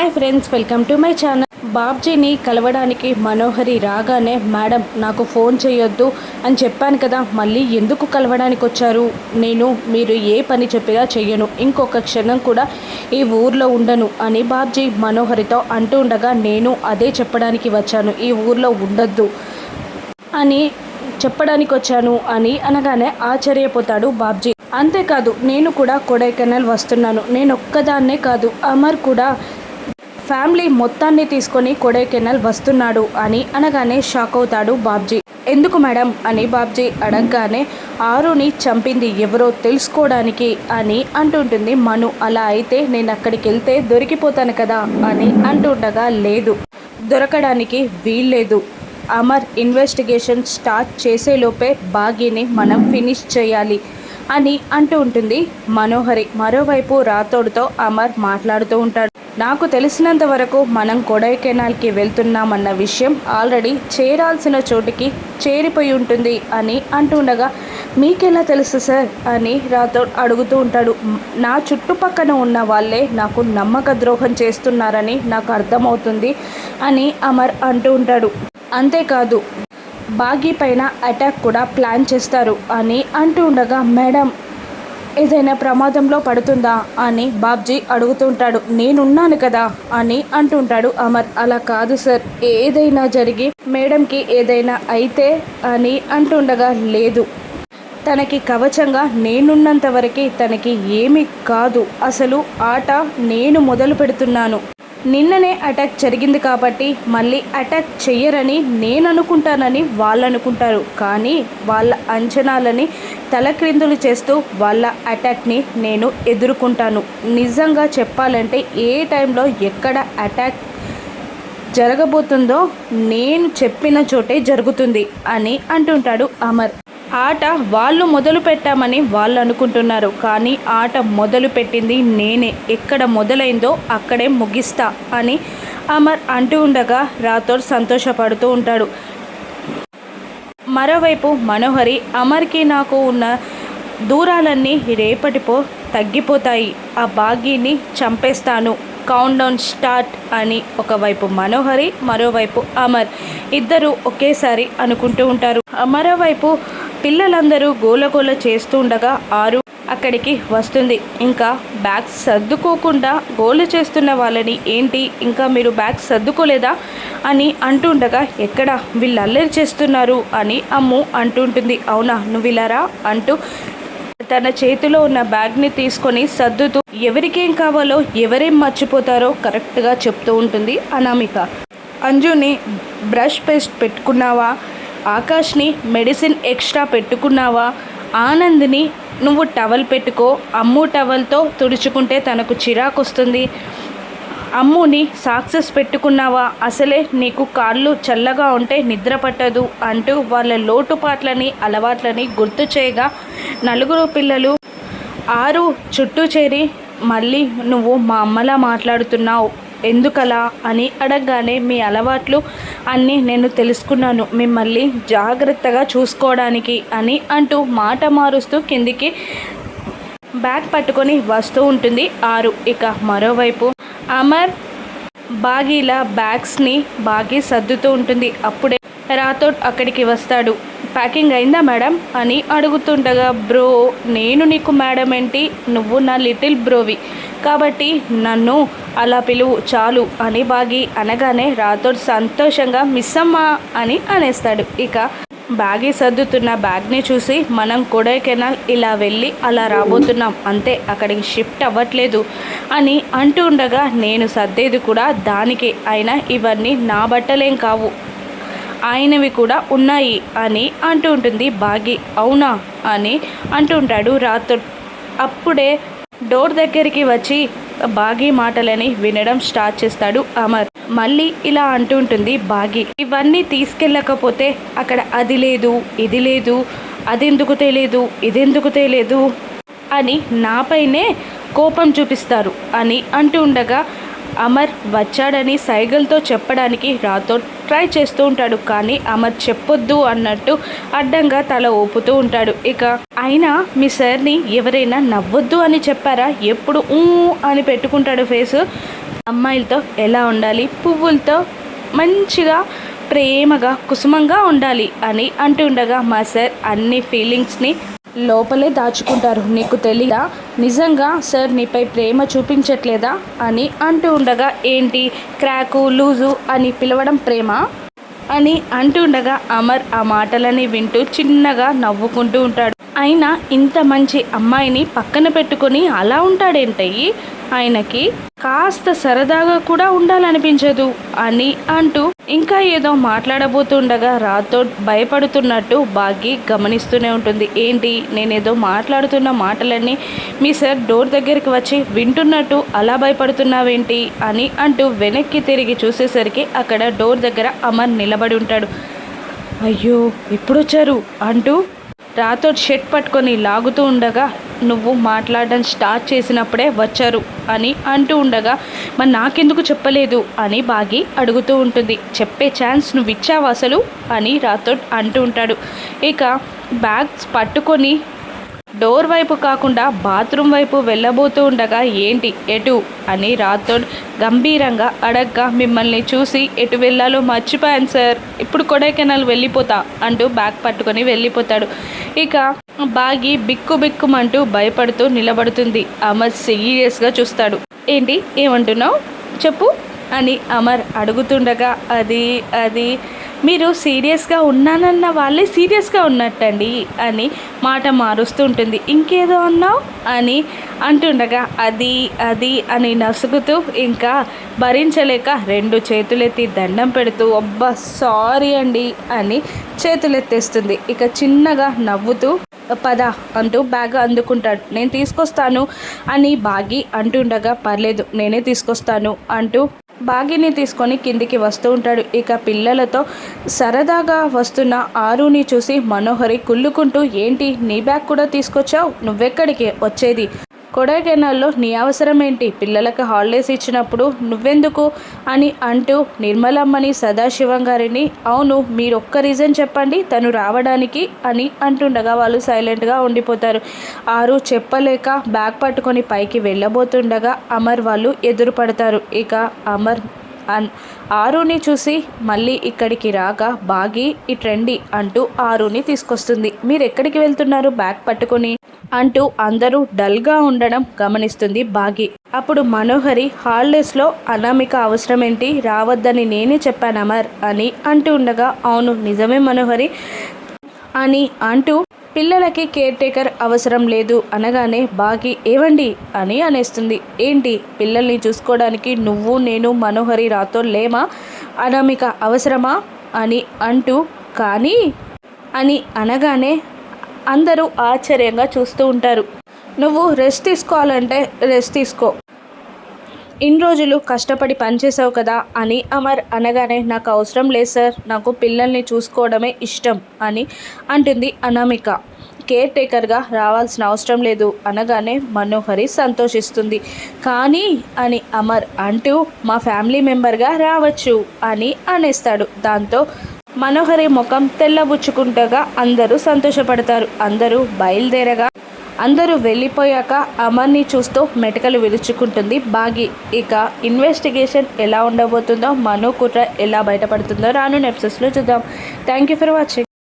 Hi friends welcome to my channel బాబ్జీని కలవడానికి మనోహరి రాగానే madam నాకు ఫోన్ చేయొద్దు అని చెప్పాను కదా మళ్ళీ ఎందుకు కలవడానికి వచ్చారు? నేను మీరు ఏ పని చెప్పినా చెయ్యను ఇంకొక క్షణం కూడా ఈ ఊర్లో ఉండను అని బాబ్జీ మనోహరితో అంటూ ఉండగా నేను అదే చెప్పడానికి వచ్చాను ఈ ఊర్లో ఉండొద్దు అని చెప్పడానికి వచ్చాను అని అనగానే ఆశ్చర్యపోతాడు బాబ్జీ. అంతేకాదు నేను కూడా కొడైకెనాల్ వస్తున్నాను నేను ఒక్కదాన్నే కాదు అమర్ కూడా ఫ్యామిలీ మొత్తాన్ని తీసుకొని కొడైకెనాల్ వస్తున్నాడు అని అనగానే షాక్ అవుతాడు బాబ్జీ. ఎందుకు మేడం? అని బాబ్జీ అడగగానే ఆరుని చంపింది ఎవరో తెలుసుకోవడానికి అని అంటుంటుంది మను. అలా అయితే నేను అక్కడికి వెళ్తే దొరికిపోతాను కదా అని అంటుండగా లేదు. దొరకడానికి వీల్లేదు. అమర్ ఇన్వెస్టిగేషన్ స్టార్ట్ చేసేలోపే బాగీని మనం ఫినిష్ చేయాలి అని అంటూ ఉంటుంది మనోహరి. మరోవైపు రాతోడుతో అమర్ మాట్లాడుతూ ఉంటాడు. నాకు తెలిసినంత వరకు మనం కొడైకెనాల్కి వెళ్తున్నామన్న విషయం ఆల్రెడీ చేరాల్సిన చోటికి చేరిపోయి ఉంటుంది అని అంటుండగా మీకెలా తెలుసు సార్? అని రాతో అడుగుతూ ఉంటాడు. నా చుట్టుపక్కన ఉన్న వాళ్ళే నాకు నమ్మక ద్రోహం చేస్తున్నారని నాకు అర్థమవుతుంది అని అమర్ అంటూ ఉంటాడు. అంతేకాదు బాగీ పైన అటాక్ కూడా ప్లాన్ చేస్తారు అని అంటూ ఉండగా మేడం ఏదైనా ప్రమాదంలో పడుతుందా అని బాబ్జీ అడుగుతుంటాడు. నేనున్నాను కదా అని అంటుంటాడు అమర్. అలా కాదు సార్. ఏదైనా జరిగి మేడంకి ఏదైనా అయితే అని అంటుండగా లేదు. తనకి కవచంగా నేనున్నంత వరకు తనకి ఏమీ కాదు. అసలు ఆట నేను మొదలు పెడుతున్నాను నిన్ననే అటాక్ జరిగింది కాబట్టి మళ్ళీ అటాక్ చెయ్యరని నేను అనుకుంటానని వాళ్ళు అనుకుంటారు కానీ వాళ్ళ అంచనాలని తలక్రిందులు చేస్తూ వాళ్ళ అటాక్ని నేను ఎదుర్కొంటాను. నిజంగా చెప్పాలంటే ఏ టైంలో ఎక్కడ అటాక్ జరగబోతుందో నేను చెప్పిన చోటే జరుగుతుంది అని అంటుంటాడు అమర్. ఆట వాళ్ళు మొదలు పెట్టామని వాళ్ళు అనుకుంటున్నారు. కానీ ఆట మొదలు పెట్టింది నేనే. ఎక్కడ మొదలైందో అక్కడే ముగిస్తా అని అమర్ అంటూ ఉండగా రాథోడ్ సంతోషపడుతూ ఉంటాడు. మరోవైపు మనోహరి అమర్కి నాకు ఉన్న దూరాలన్నీ రేపటిపో తగ్గిపోతాయి. ఆ బాగీని చంపేస్తాను. కౌంట్ డౌన్ స్టార్ట్ అని ఒకవైపు మనోహరి మరోవైపు అమర్. ఇద్దరు ఒకేసారి అనుకుంటూ ఉంటారు. మరోవైపు పిల్లలందరూ గోలగోల చేస్తూ ఉండగా ఆరు అక్కడికి వస్తుంది. ఇంకా బ్యాగ్స్ సర్దుకోకుండా గోలు చేస్తున్న వాళ్ళని ఏంటి ఇంకా మీరు బ్యాగ్ సర్దుకోలేదా? అని అంటుండగా ఎక్కడ వీళ్ళు అల్లరి చేస్తున్నారు అని అమ్ము అంటుంటుంది అవునా నువ్వు ఇలారా అంటూ తన చేతిలో ఉన్న బ్యాగ్ని తీసుకొని సర్దుతూ ఎవరికేం కావాలో ఎవరేం మర్చిపోతారో కరెక్ట్గా చెప్తూ ఉంటుంది అనామిక. అంజుని బ్రష్ పేస్ట్ పెట్టుకున్నావా? ఆకాష్ని మెడిసిన్ ఎక్స్ట్రా పెట్టుకున్నావా? ఆనంద్ని నువ్వు టవల్ పెట్టుకో అమ్ము టవల్తో తుడుచుకుంటే తనకు చిరాకు వస్తుంది అమ్ముని సాక్సెస్ పెట్టుకున్నావా? అసలే నీకు కాళ్ళు చల్లగా ఉంటే నిద్ర పట్టదు అంటూ వాళ్ళ లోటుపాట్లని అలవాట్లని గుర్తు చేయగా నలుగురు పిల్లలు ఆరు చుట్టూ చేరి మళ్ళీ నువ్వు మా అమ్మలా మాట్లాడుతున్నావు. ఎందుకలా అని అడగగానే మీ అలవాట్లు అన్నీ నేను తెలుసుకున్నాను. మిమ్మల్ని జాగ్రత్తగా చూసుకోవడానికి అని అంటూ మాట మారుస్తూ కిందికి బ్యాగ్ పట్టుకొని వస్తూ ఉంటుంది ఆరు. ఇక మరోవైపు అమర్ బాగీల బ్యాగ్స్ని బాగి సర్దుతూ ఉంటుంది. అప్పుడే రాథోడ్ అక్కడికి వస్తాడు. ప్యాకింగ్ అయిందా మేడం? అని అడుగుతుండగా బ్రో నేను నీకు మేడం ఏంటి? నువ్వు నా లిటిల్ బ్రోవి. కాబట్టి నన్ను అలా పిలువు చాలు అని బాగి అనగానే రాథోడ్ సంతోషంగా మిస్ అమ్మా అని అనేస్తాడు. ఇక బ్యాగే సర్దుతున్న బ్యాగ్ని చూసి మనం కొడైకెనాల్ ఇలా వెళ్ళి అలా రాబోతున్నాం. అంతే అక్కడికి షిఫ్ట్ అవ్వట్లేదు అని అంటూ ఉండగా నేను సర్దేది కూడా దానికే. అయినా ఇవన్నీ నా బట్టలేం కావు. ఆయనవి కూడా ఉన్నాయి అని అంటూ ఉంటుంది బాగి. అవునా? అని అంటుంటాడు రాతుడు అప్పుడే డోర్ దగ్గరికి వచ్చి బాగి మాటలని వినడం స్టార్ట్ చేస్తాడు అమర్. మళ్ళీ ఇలా అంటుంటుంది బాగి. ఇవన్నీ తీసుకెళ్ళకపోతే అక్కడ అది లేదు ఇది లేదు అదెందుకు తెలియదు ఇదెందుకు తెలియదు అని నాపైనే కోపం చూపిస్తారు అని అంటూ ఉండగా అమర్ వచ్చాడని సైగలతో చెప్పడానికి రాతో ట్రై చేస్తూ ఉంటాడు కానీ అమర్ చెప్పొద్దు అన్నట్టు అడ్డంగా తల ఊపుతూ ఉంటాడు. ఇక అయినా మీ సార్ని ఎవరైనా నవ్వొద్దు అని చెప్పారా? ఎప్పుడు ఊ అని పెట్టుకుంటాడు ఫేసు. అమ్మాయిలతో ఎలా ఉండాలి? పువ్వులతో మంచిగా ప్రేమగా కుసుమంగా ఉండాలి అని అంటుండగా మా సార్ అన్ని ఫీలింగ్స్ని లోపలే దాచుకుంటారు. నీకు తెలియదా నిజంగా సార్ నీపై ప్రేమ చూపించట్లేదా? అని అంటూ ఉండగా ఏంటి? క్రాకు లూజు అని పిలవడం ప్రేమ? అని అంటుండగా అమర్ ఆ మాటలని వింటూ చిన్నగా నవ్వుకుంటూ ఉంటాడు. అయినా ఇంత మంచి అమ్మాయిని పక్కన పెట్టుకొని అలా ఉంటాడేంటయ్యి? ఆయనకి కాస్త సరదాగా కూడా ఉండాలనిపించదు అని అంటూ ఇంకా ఏదో మాట్లాడబోతుండగా రాతో భయపడుతున్నట్టు బాగి గమనిస్తూనే ఉంటుంది. ఏంటి? నేనేదో మాట్లాడుతున్న మాటలన్నీ మీ సార్ డోర్ దగ్గరికి వచ్చి వింటున్నట్టు అలా భయపడుతున్నావేంటి అని అంటూ వెనక్కి తిరిగి చూసేసరికి అక్కడ డోర్ దగ్గర అమర్ నిలబడి ఉంటాడు. అయ్యో ఎప్పుడొచ్చారు? అంటూ రాతో షర్ట్ పట్టుకొని లాగుతూ ఉండగా నువ్వు మాట్లాడడం స్టార్ట్ చేసినప్పుడే వచ్చారు అని అంటూ ఉండగా మరి నాకెందుకు చెప్పలేదు అని బాగి అడుగుతూ ఉంటుంది. చెప్పే ఛాన్స్ నువ్వు ఇచ్చావు అసలు అని రాతో అంటూ ఉంటాడు. ఇక బ్యాగ్స్ పట్టుకొని డోర్ వైపు కాకుండా బాత్రూమ్ వైపు వెళ్ళబోతూ ఉండగా ఏంటి ఎటు? అని రాథోడ్ గంభీరంగా అడగ్గా మిమ్మల్ని చూసి ఎటు వెళ్ళాలో మర్చిపోయాను సార్. ఇప్పుడు కొడైకెనాల్ వెళ్ళిపోతా అంటూ బ్యాగ్ పట్టుకొని వెళ్ళిపోతాడు. ఇక బాగి బిక్కు బిక్కుమంటూ భయపడుతూ నిలబడుతుంది. అమర్ సీరియస్గా చూస్తాడు. ఏంటి? ఏమంటున్నావు? చెప్పు అని అమర్ అడుగుతుండగా అది అది మీరు సీరియస్గా ఉన్నానన్న వాళ్ళే సీరియస్గా ఉన్నట్టండి అని మాట మారుస్తూ ఉంటుంది ఇంకేదో అన్నావు? అని అంటుండగా అది అది అని నసుగుతూ ఇంకా భరించలేక రెండు చేతులెత్తి దండం పెడుతూ అబ్బా సారీ అండి అని చేతులెత్తేస్తుంది. ఇక చిన్నగా నవ్వుతూ పద అంటూ బ్యాగ్ అందుకుంటాడు. నేను తీసుకొస్తాను అని బాగి అంటుండగా పర్లేదు నేనే తీసుకొస్తాను అంటూ బాగిని తీసుకొని కిందికి వస్తూ ఉంటాడు. ఇక పిల్లలతో సరదాగా వస్తున్న ఆరుని చూసి మనోహరి కుళ్ళుకుంటూ ఏంటి నీ బ్యాగ్ కూడా తీసుకొచ్చావు? నువ్వెక్కడికి? వచ్చేది. కొడైకెనాల్లో నీ అవసరం ఏంటి పిల్లలకు హాలిడేస్ ఇచ్చినప్పుడు నువ్వెందుకు? అని అంటూ నిర్మలమ్మని సదాశివం గారిని అవును మీరు ఒక్క రీజన్ చెప్పండి తను రావడానికి అని అంటుండగా వాళ్ళు సైలెంట్గా ఉండిపోతారు. ఆరు చెప్పలేక బ్యాగ్ పట్టుకొని పైకి వెళ్ళబోతుండగా అమర్ వాళ్ళు ఎదురు పడతారు ఇక అమర్ అన్ ఆరుని చూసి మళ్ళీ ఇక్కడికి రాగా బాగి ఇట్రండి అంటూ ఆరుని తీసుకొస్తుంది. మీరు ఎక్కడికి వెళ్తున్నారు బ్యాగ్ పట్టుకొని? అంటూ అందరూ డల్గా ఉండడం గమనిస్తుంది బాగి. అప్పుడు మనోహరి హాలిడేస్లో అనామిక అవసరం ఏంటి రావద్దని నేనే చెప్పాను అమర్ అని అంటూ ఉండగా అవును నిజమే మనోహరి అని అంటూ పిల్లలకి కేర్ టేకర్ అవసరం లేదు అనగానే బాగి ఏవండి? అని అనేస్తుంది. ఏంటి? పిల్లల్ని చూసుకోవడానికి నువ్వు నేను మనోహరి రాతో లేమా? అనామిక అవసరమా? అని అంటూ కానీ అని అనగానే అందరూ ఆశ్చర్యంగా చూస్తూ ఉంటారు. నువ్వు రెస్ట్ తీసుకోవాలంటే రెస్ట్ తీసుకో. ఇన్ని రోజులు కష్టపడి పనిచేసావు కదా అని అమర్ అనగానే నాకు అవసరం లేదు సార్. నాకు పిల్లల్ని చూసుకోవడమే ఇష్టం అని అంటుంది అనామిక. కేర్ టేకర్గా రావాల్సిన అవసరం లేదు అనగానే మనోహరి సంతోషిస్తుంది. కానీ అని అమర్ అంటూ మా ఫ్యామిలీ మెంబర్గా రావచ్చు అని అనేస్తాడు. దాంతో మనోహరి ముఖం తెల్లబుచ్చుకుంటగా అందరూ సంతోషపడతారు. అందరూ బయలుదేరగా అందరూ వెళ్ళిపోయాక అమర్ని చూస్తూ మెటకలు విరుచుకుంటుంది బాగి. ఇక ఇన్వెస్టిగేషన్ ఎలా ఉండబోతుందో మనో కుట్ర ఎలా బయటపడుతుందో రాను నెప్సెస్లో చూద్దాం. Thank you for watching.